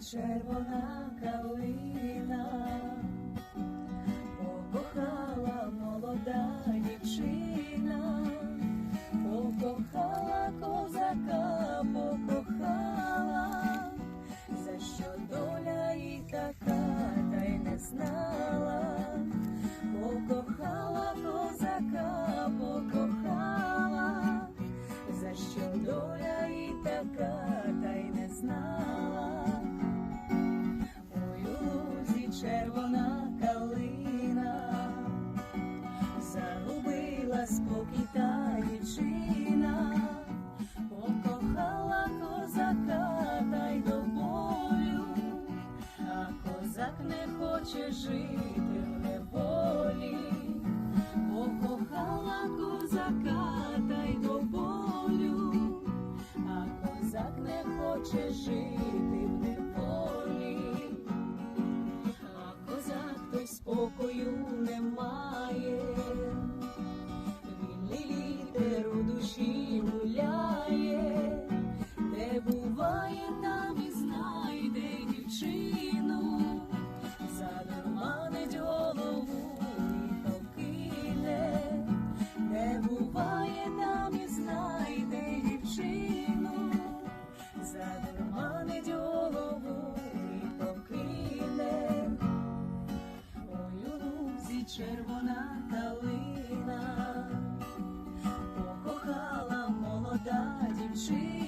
червона калина, покохала молода дівчина, покохала козака, покохала, за що доля і така, та й не знала, покохала козака, покохала, за що доля і така, та й не знала. Спокій покохала козака до болю, а козак не хоче жити в неволі, покохала козака та й до болю, а козак не хоче жити в неволі. Червона калина, покохала молода дівчина,